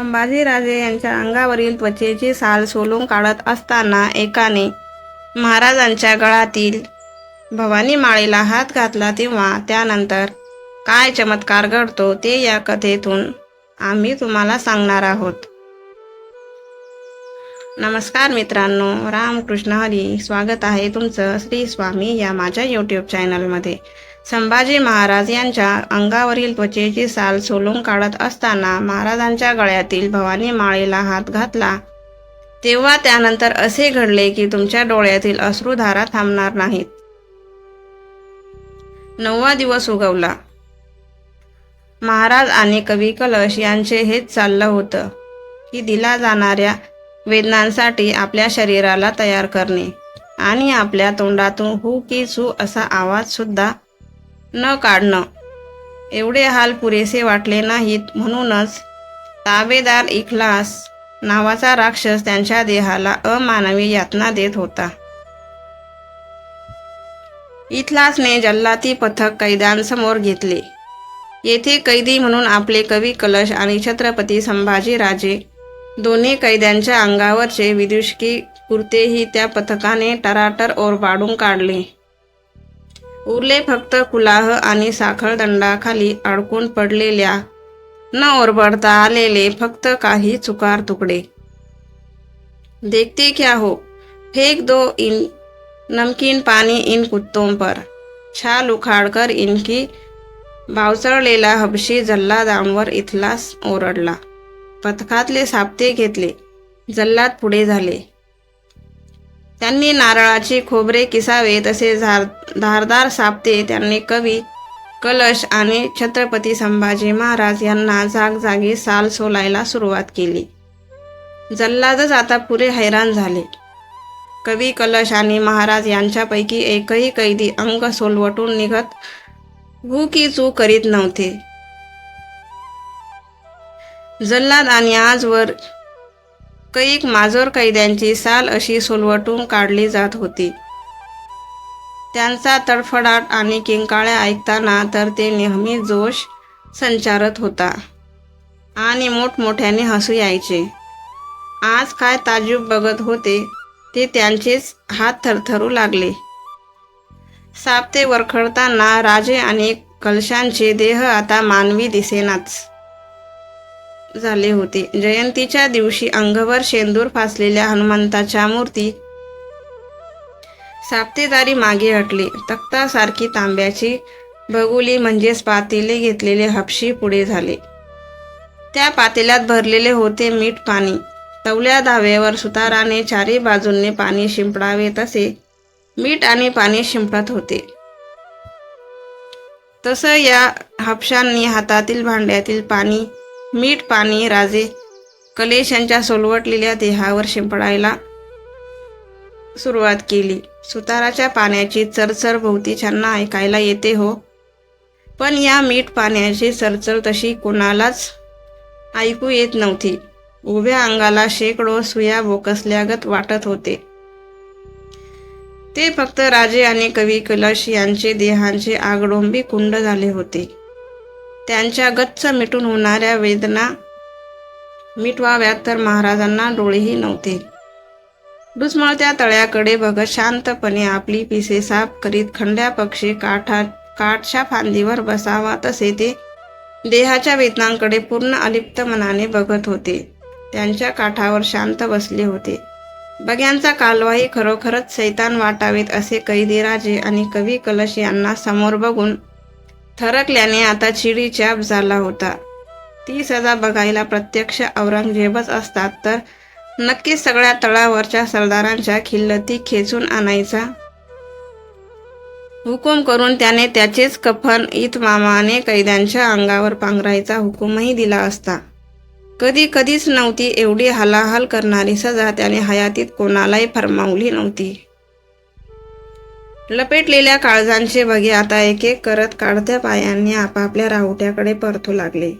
संभाजीराजे यांच्या अंगावरील त्वचेची साल सोलून काढत असताना एकाने महाराजांच्या गळातील भवानी माळेला हात घातला तेव्हा त्यानंतर काय चमत्कार घडतो ते या कथेतून आम्ही तुम्हाला सांगणार आहोत. नमस्कार मित्रांनो रामकृष्ण हरी. स्वागत आहे तुमचं श्री स्वामी या माझ्या यूट्यूब चॅनलमध्ये संभाजी महाराज यांच्या अंगावरील त्वचेची साल सोलून काढत असताना महाराजांच्या गळ्यातील भवानी माळेला हात घातला. तेव्हा त्यानंतर असे घडले की तुमच्या डोळ्यातील अश्रुधारा थांबणार नाहीत. नववा दिवस उगवला. महाराज आणि कवी कलश यांचे हेच चाललं होतं की दिला जाणाऱ्या वेदनांसाठी आपल्या शरीराला तयार करणे आणि आपल्या तोंडातून हु की सू असा आवाज सुद्धा न काढणं. एवढे हाल पुरेसे वाटले नाहीत म्हणूनच ताबेदार इखलास नावाचा राक्षस त्यांच्या देहाला अमानवी यातना देत होता. इथलासने जल्लाती पथक कैद्यांसमोर घेतले. येथे कैदी म्हणून आपले कवी कलश आणि छत्रपती संभाजीराजे दोन्ही कैद्यांच्या अंगावरचे विदुषकी कुर्तेही त्या पथकाने टराटर ओरबाडून काढले. उरले फक्त कुलाह आणि साखळदंडाखाली अडकून पडलेल्या न ओरबडता आलेले फक्त काही चुकार तुकडे. देखते क्या हो? फेक दो इन नमकीन पाणी इन कुत्तों पर. छाल उखाडकर इनकी बावचळलेला हबशी जल्लादांवर इथलाच ओरडला. पथकातले सापते घेतले. जल्लाद पुढे झाले. त्यांनी नारळाची खोबरे किसावे तसे झार धारदार सापते. त्यांनी कवी कलश आणि छत्रपती संभाजी महाराज यांना जागजागी साल सोलायला सुरुवात केली. जल्लादच आता पुरे हैराण झाले. कवी कलश आणि महाराज यांच्यापैकी एकही कैदी अंग सोलवटून निघत भूकी चू करीत नव्हते. जल्लाद आणि आजवर कैक माजोर कैद्यांची साल अशी सोलवटून काढली जात होती. त्यांचा तडफडाट आणि किंकाळ्या ऐकताना तर ते नेहमी जोश संचारत होता आणि मोठमोठ्याने हसू यायचे. आज काय ताजूब बघत होते ते त्यांचेच हात थरथरू लागले. सापते वरखडताना राजे आणि कलशांचे देह आता मानवी दिसेनाच. झाले होते. जयंतीच्या दिवशी अंगभर शेंदूर फासलेल्या हनुमंताच्या मूर्ती साप्तेदारी मागे हटली. तख्तासारखी तांब्याची बगुली म्हणजेच पातेले घेतलेले हपशी पुढे झाले. त्या पातेल्यात भरलेले होते मीठ पाणी. तवल्या धावेवर सुताराने चारी बाजूंनी पाणी शिंपडावे तसे मीठ आणि पाणी शिंपडत होते. तसं या हापशांनी हातातील भांड्यातील पाणी मीठ पाणी राजे कलेशांच्या सोलवटलेल्या देहावर शिंपडायला सुरुवात केली. सुताराच्या पाण्याची चरचर भोवतीच्यांना ऐकायला येते हो. पण या मीठ पाण्याची चरचर तशी कोणालाच ऐकू येत नव्हती. उभ्या अंगाला शेकडो सुया बोकसल्यागत वाटत होते. ते फक्त राजे आणि कवी कलश यांचे देहांचे आगडोंबी कुंड झाले होते. त्यांच्या गच्च मिटून होणाऱ्या वेदना मिटवाव्यात तर महाराजांना डोळेही नव्हते. डुसमळत्या तळ्याकडे बघत शांतपणे आपली पिसे साफ करीत खंड्या पक्षी काठा काठच्या फांदीवर बसावा तसे ते देहाच्या वेदनांकडे पूर्ण अलिप्त मनाने बघत होते. त्यांच्या काठावर शांत बसले होते. बग्यांचा कालवाही खरोखरच सैतान वाटावेत असे कैदीराजे आणि कवी कलश यांना समोर बघून थरकल्याने आता चिडीचाप झाला होता. ती सजा बघायला प्रत्यक्ष औरंगजेबच असतात तर नक्कीच सगळ्या तळावरच्या सरदारांच्या खिल्लती खेचून आणायचा. हुकूम करून त्याने त्याचेच कफन इतमामाने कैद्यांच्या अंगावर पांघरायचा हुकूमही दिला असता. कधी कधीच नव्हती एवढी हलाहल करणारी सजा त्याने हयातीत कोणालाही फरमावली नव्हती. लपेटलेल्या काळजांचे बघे आता एक एक करत काढत्या पायांनी आपापल्या राहुट्याकडे परतू लागले.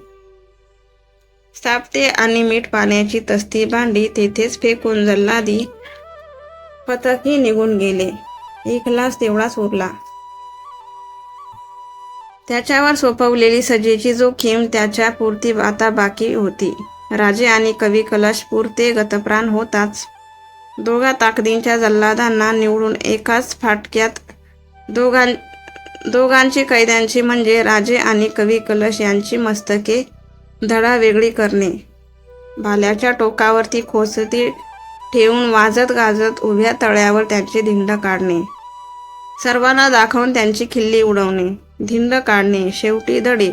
सापते आणि मीठ पाण्याची तस्ती भांडी तेथेच फेकून जल्लादी पथकही निघून गेले. एक तेवढाच उरला. त्याच्यावर सोपवलेली सजेची जोखीम त्याच्या पुरती आता बाकी होती. राजे आणि कवी कलश पुरते गतप्राण होताच. दोघा ताकदींच्या जल्लादांना निवडून एकाच फाटक्यात दोघां दोघांची कैद्यांची म्हणजे राजे आणि कवी कलश यांची मस्तके धडा वेगळी करणे. भाल्याच्या टोकावरती खोसती ठेवून वाजत गाजत उभ्या तळ्यावर त्यांची धिंड काढणे. सर्वांना दाखवून त्यांची खिल्ली उडवणे. धिंड काढणे. शेवटी दडे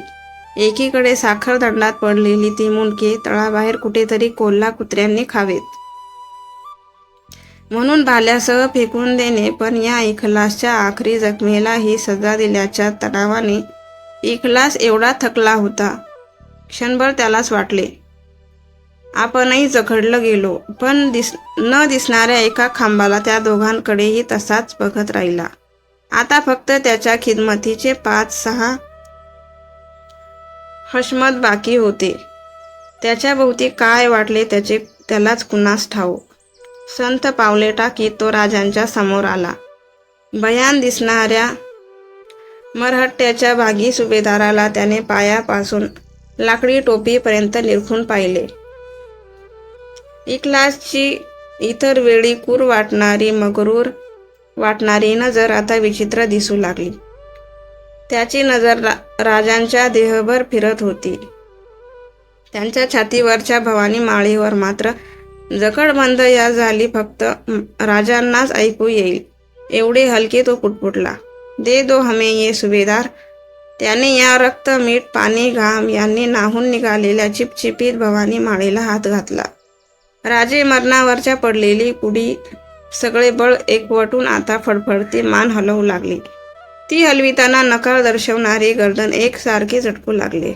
एकीकडे साखरदंडात पडलेली ती मुंडके तळाबाहेर कुठेतरी कोल्हा कुत्र्यांनी खावेत. म्हणून भाल्यासह फेकून देणे पण या इखलासच्या आखरी जखमेला ही सजा दिल्याच्या तणावाने इखलास एवढा थकला होता. क्षणभर त्यालाच वाटले. आपणही जखडलं गेलो पण दिस न दिसणाऱ्या एका खांबाला त्या दोघांकडेही तसाच बघत राहिला. आता फक्त त्याच्या खिदमतीचे पाच सहा हशमत बाकी होते. त्याच्या भोवती काय वाटले त्याचे त्यालाच कुणास ठाऊ संत पावले टाकी तो राजांच्या समोर आला. भयान दिसणाऱ्या मरहट्ट्याच्या भागी सुभेदाराला त्याने पायापासून लाकडी टोपीपर्यंत निरखून पाहिले. इकलासची इतर वेळी कूर वाटणारी मगरूर वाटणारी नजर आता विचित्र दिसू लागली. त्याची नजर रा राजांच्या देहभर फिरत होती. त्यांच्या छातीवरच्या भवानी माळीवर मात्र जकडबंद या झाली फक्त राजांनाच ऐकू येईल. एवढे हलके तो पुटपुटला. दे दो हमें ये सुभेदार. त्याने या रक्त मीठ पाणी घाम यांनी नाहून निघालेल्या चिपचिपीत भवानी माळेला हात घातला. राजे मरणावरच्या पडलेली कुडी सगळे बळ एकवटून आता फडफडते मान हलवू लागली. ती हलविताना नकार दर्शवणारे गर्दन एकसारखे झटकू लागले.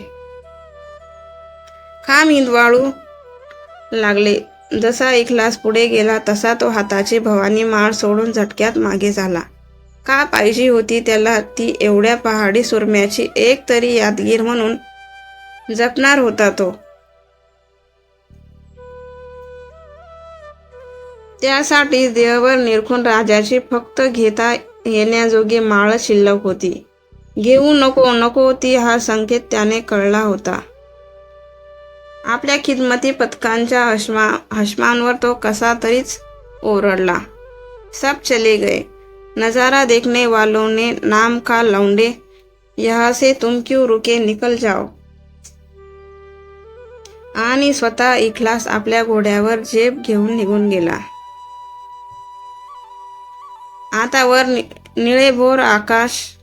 खाम हिंदवाळू लागले. जसा इखलास पुढे गेला तसा तो हाताची भवानी माळ सोडून झटक्यात मागे झाला. का पाहिजे होती त्याला ती एवढ्या पहाडी सुरम्याची एक तरी यादगीर म्हणून जपणार होता तो. त्यासाठी देहवर निरखून राजाची फक्त घेता येण्याजोगी माळ शिल्लक होती. घेऊ नको नको ती हा संकेत त्याने कळला होता. आपल्या खिदमती पथकांच्या हशमा हशमांवर तो कसा तरीच ओरडला. सब चले गए. नजारा देखने वालों ने नाम का लौंडे यहाँ से तुम क्यों रुके निकल जाओ? आणि स्वतः इखलास आपल्या घोड्यावर झेप घेऊन निघून गेला. आता वर नि निळेभोर आकाश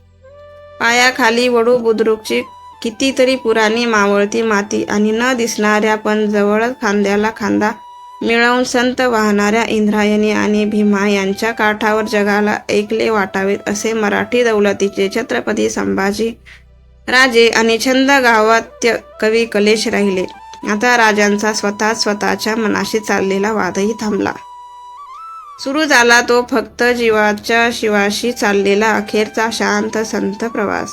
पायाखाली वडू बुद्रुकची कितीतरी पुराणी मावळती माती आणि न दिसणाऱ्या पण जवळच खांद्याला खांदा मिळवून संत वाहणाऱ्या इंद्रायणी आणि भीमा यांच्या काठावर जगाला ऐकले वाटावेत असे मराठी दौलतीचे छत्रपती संभाजी राजे आणि छंद गावात्य कवी कलेश राहिले. आता राजांचा स्वतः स्वतःच्या मनाशी चाललेला वादही थांबला. सुरू झाला तो फक्त जीवाच्या शिवाशी चाललेला अखेरचा शांत संत प्रवास.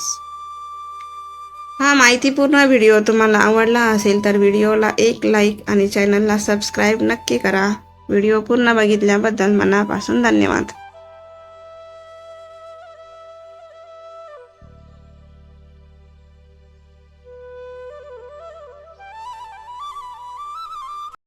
हा माहितीपूर्ण व्हिडिओ तुम्हाला आवडला असेल तर व्हिडिओला एक लाईक आणि चॅनलला सबस्क्राईब नक्की करा. व्हिडिओ पूर्ण बघितल्याबद्दल मनापासून धन्यवाद.